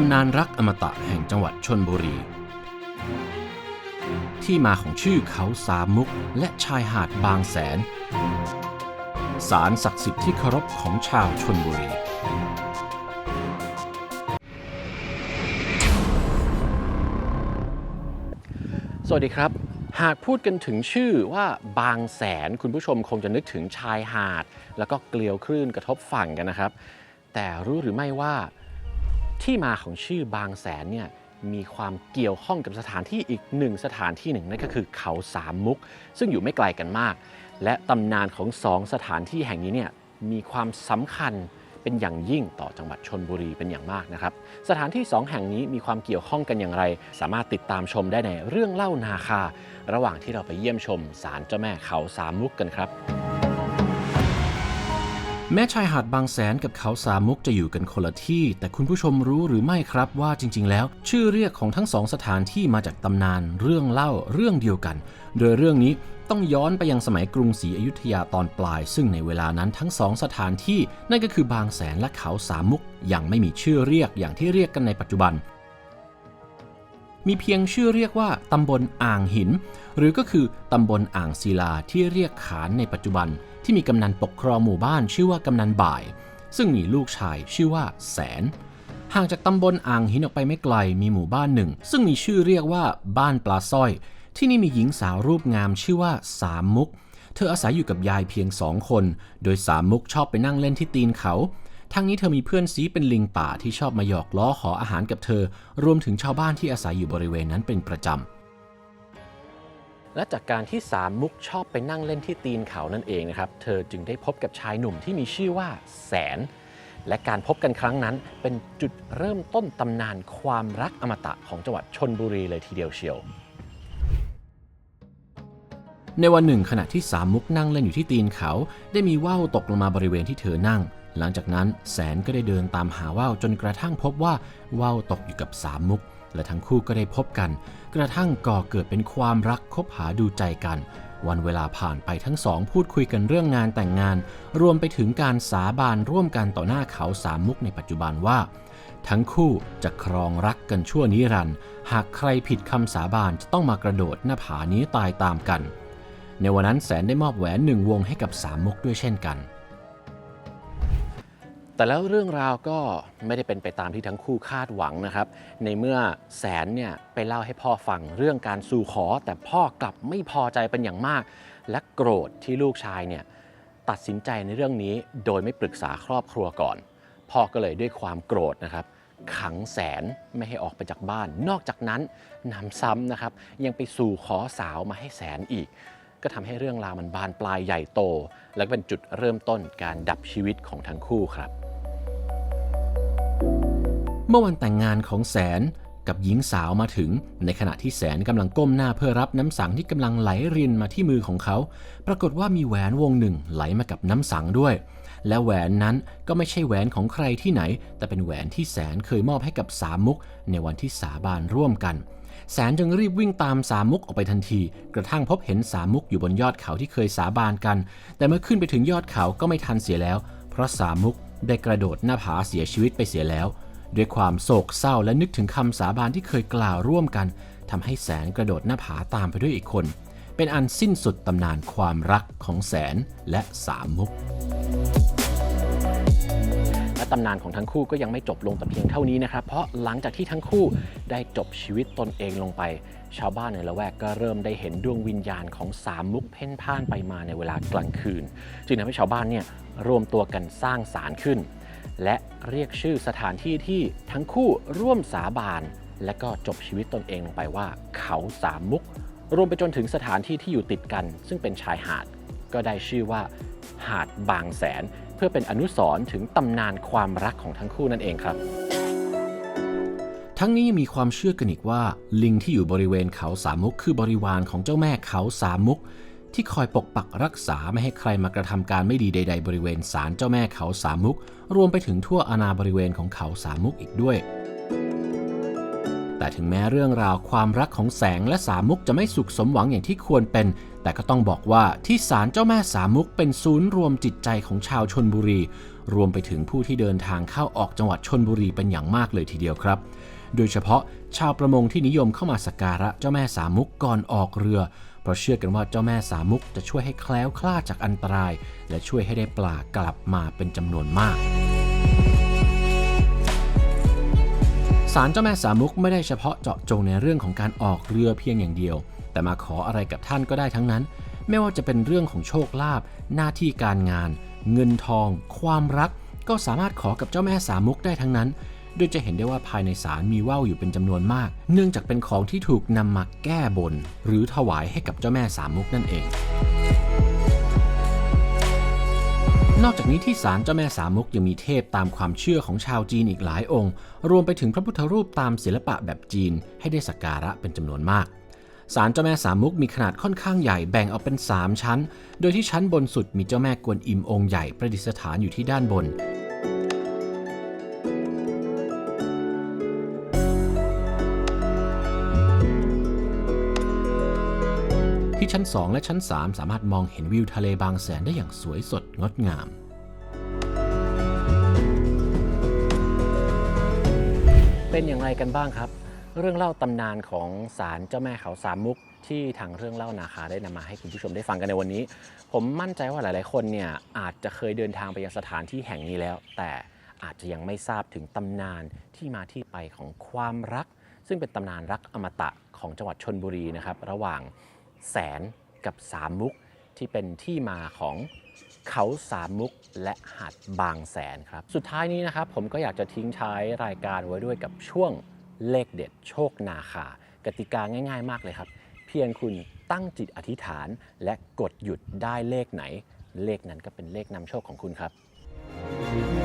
ตำนานรักอมตะแห่งจังหวัดชนบุรี ที่มาของชื่อเขาสามมุกและชายหาดบางแสน สารศักดิ์สิทธิ์ที่เคารพของชาวชนบุรี สวัสดีครับ หากพูดกันถึงชื่อว่าบางแสนคุณผู้ชมคงจะนึกถึงชายหาด แล้วก็เกลียวคลื่นกระทบฝั่งกันนะครับ แต่รู้หรือไม่ว่า ที่มาของชื่อบางแสนเนี่ยมีความเกี่ยวข้องกับสถานที่อีกหนึ่งสถานที่หนึ่งนั่นก็คือเขาสามมุก ซึ่งอยู่ไม่ไกลกันมาก และตำนานของสองสถานที่แห่งนี้เนี่ยมีความสำคัญเป็นอย่างยิ่งต่อจังหวัดชนบุรีเป็นอย่างมากนะครับ สถานที่สองแห่งนี้มีความเกี่ยวข้องกันอย่างไร สามารถติดตามชมได้ในเรื่องเล่านาคา ระหว่างที่เราไปเยี่ยมชมศาลเจ้าแม่เขาสามมุกกันครับ แม้ชายหาดบางแสนกับเขาสามมุกจะอยู่กันคนละที่ แต่คุณผู้ชมรู้หรือไม่ครับว่าจริง ๆ แล้ว ชื่อเรียกของทั้งสองสถานที่มาจากตำนานเรื่องเล่าเรื่องเดียวกัน โดยเรื่องนี้ต้องย้อนไปยังสมัยกรุงศรีอยุธยาตอนปลาย ซึ่งในเวลานั้นทั้งสองสถานที่นั่นก็คือบางแสนและเขาสามมุกยังไม่มีชื่อเรียกอย่างที่เรียกกันในปัจจุบัน มีเพียงชื่อเรียกว่าตำบลอ่างหิน หรือก็คือตำบลอ่างศิลาที่เรียกขานในปัจจุบัน ที่มีกำนันปกครองหมู่บ้านชื่อว่ากำนันบ่าย ซึ่งมีลูกชายชื่อว่าแสน ห่างจากตำบลอ่างหินออกไปไม่ไกลมีหมู่บ้านหนึ่ง ซึ่งมีชื่อเรียกว่าบ้านปลาสร้อย ที่นี่มีหญิงสาวรูปงามชื่อว่าสามมุก เธออาศัยอยู่กับยายเพียงสองคน โดยสามมุกชอบไปนั่งเล่นที่ตีนเขาทั้งนี้เธอมีเพื่อนซีเป็นลิงป่าที่ชอบมาหยอกล้อขออาหารกับเธอ รวมถึงชาวบ้านที่อาศัยอยู่บริเวณนั้นเป็นประจำ และจากการที่สามมุกชอบไปนั่งเล่นที่ตีนเขานั่นเองนะครับ เธอจึงได้พบกับชายหนุ่มที่มีชื่อว่าแสน และการพบกันครั้งนั้นเป็นจุดเริ่มต้นตำนานความรักอมตะของจังหวัดชนบุรีเลยทีเดียวเชียว ในวันหนึ่งขณะที่สามมุกนั่งเล่นอยู่ที่ตีนเขา ได้มีว่าวตกลงมาบริเวณที่เธอนั่ง หลังจากนั้นแสนก็ได้เดินตามหาว่าวจนกระทั่งพบว่าว่าวตกอยู่กับสามมุก และทั้งคู่ก็ได้พบกัน กระทั่งก่อเกิดเป็นความรักคบหาดูใจกัน วันเวลาผ่านไปทั้งสองพูดคุยกันเรื่องงานแต่งงาน รวมไปถึงการสาบานร่วมกันต่อหน้าเขาสามมุกในปัจจุบันว่า ทั้งคู่จะครองรักกันชั่วนิรันดร์หากใครผิดคำสาบานจะต้องมากระโดดหน้าผานี้ตายตามกัน ในวันนั้นแสนได้มอบแหวนหนึ่งวงให้กับสามมุกด้วยเช่นกัน แต่แล้วเรื่องราวก็ไม่ได้เป็นไปตามที่ทั้งคู่คาดหวังนะครับ ในเมื่อแสนเนี่ยไปเล่าให้พ่อฟังเรื่องการสู่ขอ แต่พ่อกลับไม่พอใจเป็นอย่างมาก และโกรธที่ลูกชายเนี่ยตัดสินใจในเรื่องนี้โดยไม่ปรึกษาครอบครัวก่อน พ่อก็เลยด้วยความโกรธนะครับ ขังแสนไม่ให้ออกไปจากบ้าน นอกจากนั้นนำซ้ำนะครับ ยังไปสู่ขอสาวมาให้แสนอีก ก็ทำให้เรื่องราวมันบานปลายใหญ่โต และเป็นจุดเริ่มต้นการดับชีวิตของทั้งคู่ครับ เมื่อวันแต่งงานของแสนกับหญิงสาวมาถึง ในขณะที่แสนกำลังก้มหน้าเพื่อรับน้ำสังที่กำลังไหลรินมาที่มือของเขา ปรากฏว่ามีแหวนวงหนึ่งไหลมากับน้ำสังด้วย และแหวนนั้นก็ไม่ใช่แหวนของใครที่ไหน แต่เป็นแหวนที่แสนเคยมอบให้กับสามมุก ในวันที่สาบานร่วมกัน แสนจึงรีบวิ่งตามสามมุกออกไปทันที กระทั่งพบเห็นสามมุกอยู่บนยอดเขาที่เคยสาบานกัน แต่เมื่อขึ้นไปถึงยอดเขาก็ไม่ทันเสียแล้ว เพราะสามมุกได้กระโดดหน้าผาเสียชีวิตไปเสียแล้ว ด้วยความโศกเศร้าและนึกถึงคำสาบานที่เคยกล่าวร่วมกันทำให้แสนกระโดดหน้าผาตามไปด้วยอีกคน เป็นอันสิ้นสุดตำนานความรักของแสนและสามมุกและตำนานของทั้งคู่ก็ยังไม่จบลงแต่เพียงเท่านี้นะครับ เพราะหลังจากที่ทั้งคู่ได้จบชีวิตตนเองลงไป ชาวบ้านในละแวกก็เริ่มได้เห็นดวงวิญญาณของสามมุกเพ่นพ่านไปมาในเวลากลางคืน จึงทำให้ชาวบ้านเนี่ยรวมตัวกันสร้างศาลขึ้น และเรียกชื่อสถานที่ที่ทั้งคู่ร่วมสาบาน และก็จบชีวิตตนเองลงไปว่า เขาสามมุก รวมไปจนถึงสถานที่ที่อยู่ติดกัน ซึ่งเป็นชายหาด ก็ได้ชื่อว่า หาดบางแสน เพื่อเป็นอนุสรณ์ถึงตำนานความรักของทั้งคู่นั่นเองครับทั้งนี้ยังมีความเชื่อกันอีกว่า ลิงที่อยู่บริเวณเขาสามมุกคือบริวารของเจ้าแม่เขาสามมุก ที่คอยปกปักรักษาไม่ให้ใครมากระทำการไม่ดีใด ๆ บริเวณศาลเจ้าแม่เขาสามมุก รวมไปถึงทั่วอาณาบริเวณของเขาสามมุกอีกด้วย แต่ถึงแม้เรื่องราวความรักของแสงและสามมุกจะไม่สุขสมหวังอย่างที่ควรเป็น แต่ก็ต้องบอกว่าที่ศาลเจ้าแม่สามมุกเป็นศูนย์รวมจิตใจของชาวชนบุรี รวมไปถึงผู้ที่เดินทางเข้าออกจังหวัดชนบุรีเป็นอย่างมากเลยทีเดียวครับโดยเฉพาะชาวประมงที่นิยมเข้ามาสักการะเจ้าแม่สามมุกก่อนออกเรือ เพราะเชื่อกันว่าเจ้าแม่สามุกจะช่วยให้แคล้วคลาดจากอันตราย และช่วยให้ได้ปลากลับมาเป็นจำนวนมากศาลเจ้าแม่สามุกไม่ได้เฉพาะเจาะจงในเรื่องของการออกเรือเพียงอย่างเดียว แต่มาขออะไรกับท่านก็ได้ทั้งนั้น ไม่ว่าจะเป็นเรื่องของโชคลาภหน้าที่การงาน เงินทอง ความรัก ก็สามารถขอกับเจ้าแม่สามุกได้ทั้งนั้น โดยจะเห็นได้ว่าภายในศาลมีว่าวอยู่เป็นจำนวนมาก เนื่องจากเป็นของที่ถูกนำมาแก้บน หรือถวายให้กับเจ้าแม่สามมุกนั่นเองนอกจากนี้ที่ศาลเจ้าแม่สามมุกยังมีเทพตามความเชื่อของชาวจีนอีกหลายองค์ รวมไปถึงพระพุทธรูปตามศิลปะแบบจีนให้ได้สักการะเป็นจำนวนมากศาลเจ้าแม่สามมุกมีขนาดค่อนข้างใหญ่แบ่งออกเป็น 3 ชั้น โดยที่ชั้นบนสุดมีเจ้าแม่กวนอิมองค์ใหญ่ประดิษฐานอยู่ที่ด้านบน ที่ชั้น 2 และชั้น 3 สามารถมองเห็นวิวทะเลบางแสนได้อย่างสวยสดงดงาม เป็นอย่างไรกันบ้างครับ เรื่องเล่าตำนานของศาลเจ้าแม่เขาสามมุก ที่ทางเรื่องเล่านาคาได้นำมาให้คุณผู้ชมได้ฟังกันในวันนี้ ผมมั่นใจว่าหลาย ๆ คนเนี่ยอาจจะเคยเดินทางไปยังสถานที่แห่งนี้แล้ว แต่อาจจะยังไม่ทราบถึงตำนานที่มาที่ไปของความรัก ซึ่งเป็นตำนานรักอมตะของจังหวัดชนบุรีนะครับ ระหว่าง แสนกับสามมุกที่เป็นที่มาของเขาสามมุกและหาดบางแสนครับ สุดท้ายนี้นะครับผมก็อยากจะทิ้งท้ายรายการไว้ด้วยกับช่วงเลขเด็ดโชคนาคา กติกาง่าย ๆ มากเลยครับ เพียงคุณตั้งจิตอธิษฐานและกดหยุดได้เลขไหน เลขนั้นก็เป็นเลขนำโชคของคุณครับ